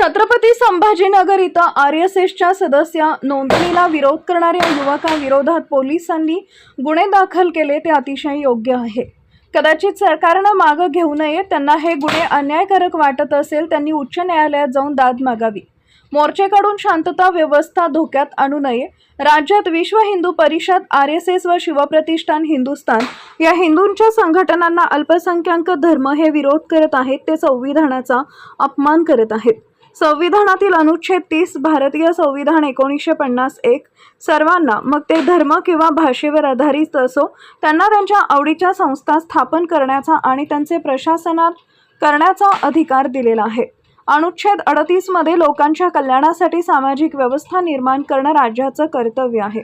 छत्रपती संभाजीनगर इथं R S एसच्या सदस्य नोंदणीला विरोध करणाऱ्या युवकाविरोधात पोलिसांनी गुन्हे दाखल केले ते अतिशय योग्य आहे. कदाचित सरकारनं मागं घेऊ नये त्यांना हे गुन्हे अन्यायकारक वाटत असेल त्यांनी उच्च न्यायालयात जाऊन दाद मागावी. मोर्चेकडून शांतता व्यवस्था धोक्यात आणू नये. राज्यात विश्व Hindu Parishad R S S व शिवप्रतिष्ठान हिंदुस्थान या हिंदूंच्या संघटनांना अल्पसंख्याक धर्म हे विरोध करत आहेत ते संविधानाचा अपमान करत आहेत. संविधानातील अनुच्छेद तीस भारतीय संविधान एकोणीसशे पन्नास एक सर्वांना मग ते धर्म किंवा भाषेवर आधारित असो त्यांना त्यांच्या आवडीच्या संस्था स्थापन करण्याचा आणि त्यांचे प्रशासनात करण्याचा अधिकार दिलेला आहे. अनुच्छेद अडतीसमध्ये लोकांच्या कल्याणासाठी सामाजिक व्यवस्था निर्माण करणं राज्याचं कर्तव्य आहे.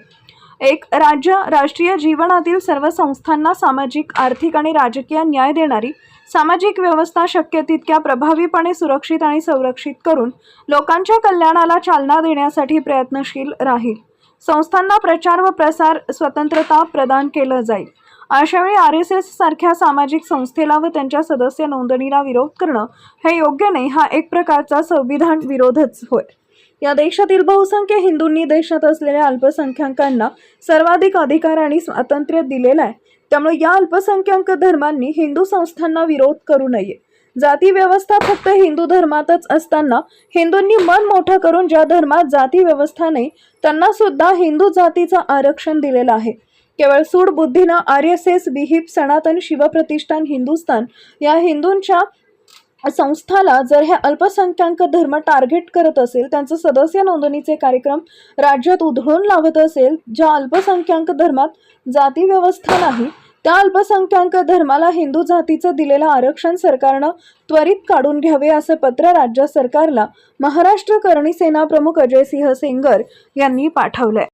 एक राज्य राष्ट्रीय जीवनातील सर्व संस्थांना सामाजिक आर्थिक आणि राजकीय न्याय देणारी सामाजिक व्यवस्था शक्य तितक्या प्रभावीपणे सुरक्षित आणि संरक्षित करून लोकांच्या कल्याणाला चालना देण्यासाठी प्रयत्नशील राहील. संस्थांना प्रचार व प्रसार स्वतंत्रता प्रदान केलं जाईल. अशावेळी आर एस एस सारख्या सामाजिक संस्थेला व त्यांच्या सदस्य नोंदणीला विरोध करणं हे योग्य नाही हा एक प्रकारचा संविधान विरोधच होय. या देशातील बहुसंख्य हिंदूंनी देशात असलेल्या अल्पसंख्याकांना सर्वाधिक अधिकार आणि स्वातंत्र्य दिलेलं आहे. त्यामुळे या अल्पसंख्याक धर्मांनी हिंदू संस्थांना विरोध करू नये. जाती व्यवस्था फक्त हिंदू धर्मातच असताना हिंदूंनी मन मोठं करून ज्या धर्मात जाती व्यवस्था नाही त्यांना सुद्धा हिंदू जातीचं आरक्षण दिलेलं आहे. केवळ सूड बुद्धीनं आर एस एस सनातन शिवप्रतिष्ठान हिंदुस्थान या हिंदूंच्या संस्थाला जर हे अल्पसंख्याक धर्म टार्गेट करत असेल त्यांचं सदस्य नोंदणीचे कार्यक्रम राज्यात उधळून लावत असेल ज्या अल्पसंख्याक धर्मात जाती व्यवस्था नाही त्या अल्पसंख्याक धर्माला हिंदू जातीचं दिलेलं आरक्षण सरकारनं त्वरित काढून घ्यावे असं पत्र राज्य सरकारला महाराष्ट्र करणी सेना प्रमुख अजयसिंह सेंगर यांनी पाठवलंय.